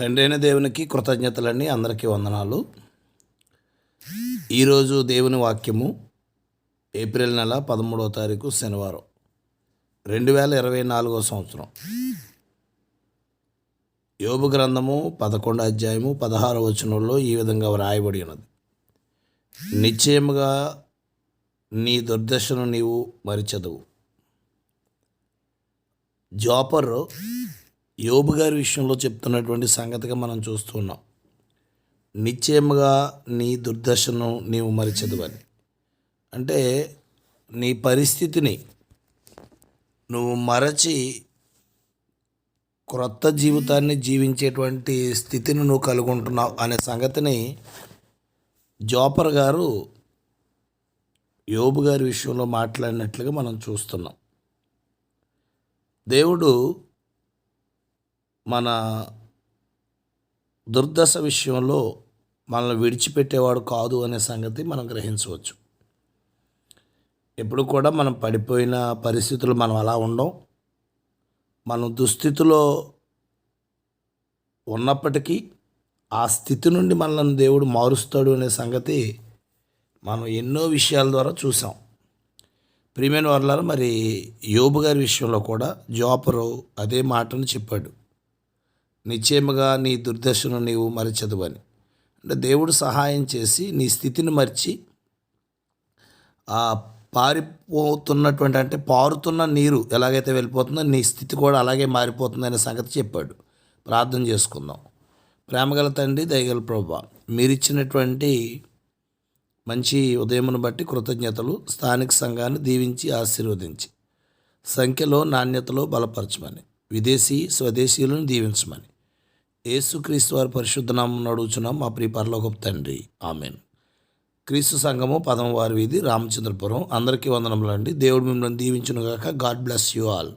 తండ్రైన దేవునికి కృతజ్ఞతలన్నీ అందరికీ వందనాలు. ఈరోజు దేవుని వాక్యము ఏప్రిల్ నెల పదమూడవ తారీఖు శనివారం రెండు వేల ఇరవై నాలుగో సంవత్సరం. యోబు గ్రంథము పదకొండు అధ్యాయము పదహారు వచనంలో ఈ విధంగా వ్రాయబడి ఉన్నది. నిశ్చయముగా నీ దుర్దశను నీవు మరిచదువు. జాపర్ యోబు గారి విషయంలో చెప్తున్నటువంటి సంగతిగా మనం చూస్తున్నాం నిశ్చయముగా నీ దుర్దశను నీవు మరిచదు అని అంటే నీ పరిస్థితిని నువ్వు మరచి క్రొత్త జీవితాన్ని జీవించేటువంటి స్థితిని నువ్వు కలుగుంటున్నావు అనే సంగతిని జోపర్ గారు యోబు గారి విషయంలో మాట్లాడినట్లుగా మనం చూస్తున్నాం. దేవుడు మన దుర్దశ విషయంలో మనల్ని విడిచిపెట్టేవాడు కాదు అనే సంగతి మనం గ్రహించవచ్చు. ఎప్పుడు కూడా మనం పడిపోయిన పరిస్థితులు మనం అలా ఉండం. మనం దుస్థితిలో ఉన్నప్పటికీ ఆ స్థితి నుండి మనల్ని దేవుడు మారుస్తాడు అనే సంగతి మనం ఎన్నో విషయాల ద్వారా చూసాం. ప్రియమైన వర్లాలు మరి యోబు గారి విషయంలో కూడా జోపరు అదే మాటను చెప్పాడు. నిశ్చయముగా నీ దుర్దశను నీవు మరచదు అని అంటే దేవుడు సహాయం చేసి నీ స్థితిని మర్చి ఆ పారిపోతున్నటువంటి అంటే పారుతున్న నీరు ఎలాగైతే వెళ్ళిపోతుందో నీ స్థితి కూడా అలాగే మారిపోతుందనే సంగతి చెప్పాడు. ప్రార్థన చేసుకుందాం. ప్రేమగల తండ్రి దయగల ప్రభా మీరిచ్చినటువంటి మంచి ఉదయమును బట్టి కృతజ్ఞతలు స్థానిక సంఘాన్ని దీవించి ఆశీర్వదించి సంఖ్యలో నాణ్యతలో బలపరచమని. విదేశీ స్వదేశీయులను దీవించమని. యేసుక్రీస్తు వారి పరిశుద్ధనామం నడుచున్నాం మా ప్రియ పరలోకపు తండ్రి. ఆమెన్. క్రీస్తు సంఘము పదమవారి వీధి రామచంద్రపురం. అందరికీ వందనములండి. దేవుడు మిమ్మల్ని దీవించునుగాక. God bless you all.